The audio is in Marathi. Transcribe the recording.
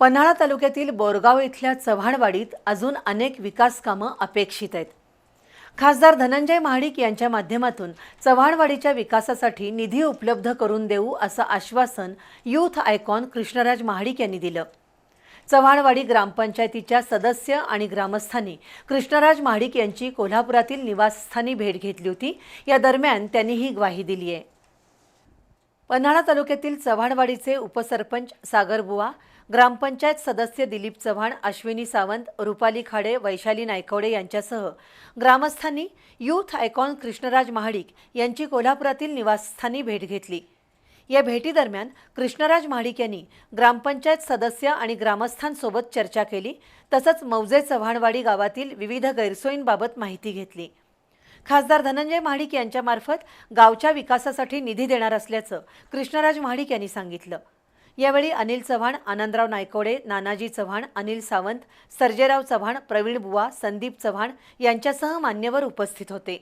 पन्हाळा तालुक्यातील बोरगाव इथल्या चव्हाणवाडीत अजून अनेक विकास कामं अपेक्षित आहेत. खासदार धनंजय महाडिक यांच्या माध्यमातून चव्हाणवाडीच्या विकासासाठी निधी उपलब्ध करून देऊ असं आश्वासन यूथ आयकॉन कृष्णराज महाडिक यांनी दिलं. चव्हाणवाडी ग्रामपंचायतीच्या सदस्य आणि ग्रामस्थांनी कृष्णराज महाडिक यांची कोल्हापुरातील निवासस्थानी भेट घेतली होती. या दरम्यान त्यांनी ही ग्वाही दिली आहे. पन्हाळा तालुक्यातील चव्हाणवाडीचे उपसरपंच सागरबुवा ग्रामपंचायत सदस्य दिलीप चव्हाण अश्विनी सावंत रुपाली खाडे वैशाली नायकवडे यांच्यासह ग्रामस्थांनी यूथ आयकॉन कृष्णराज महाडिक यांची कोल्हापुरातील निवासस्थानी भेट घेतली. या भेटीदरम्यान कृष्णराज महाडिक यांनी ग्रामपंचायत सदस्य आणि ग्रामस्थांसोबत चर्चा केली तसंच मौजे चव्हाणवाडी गावातील विविध गैरसोयींबाबत माहिती घेतली. खासदार धनंजय महाडिक यांच्यामार्फत गावच्या विकासासाठी निधी देणार असल्याचं कृष्णराज महाडिक यांनी सांगितलं. यावेळी अनिल चव्हाण आनंदराव नायकोडे नानाजी चव्हाण अनिल सावंत सर्जेराव चव्हाण प्रवीण बुवा संदीप चव्हाण यांच्यासह मान्यवर उपस्थित होते.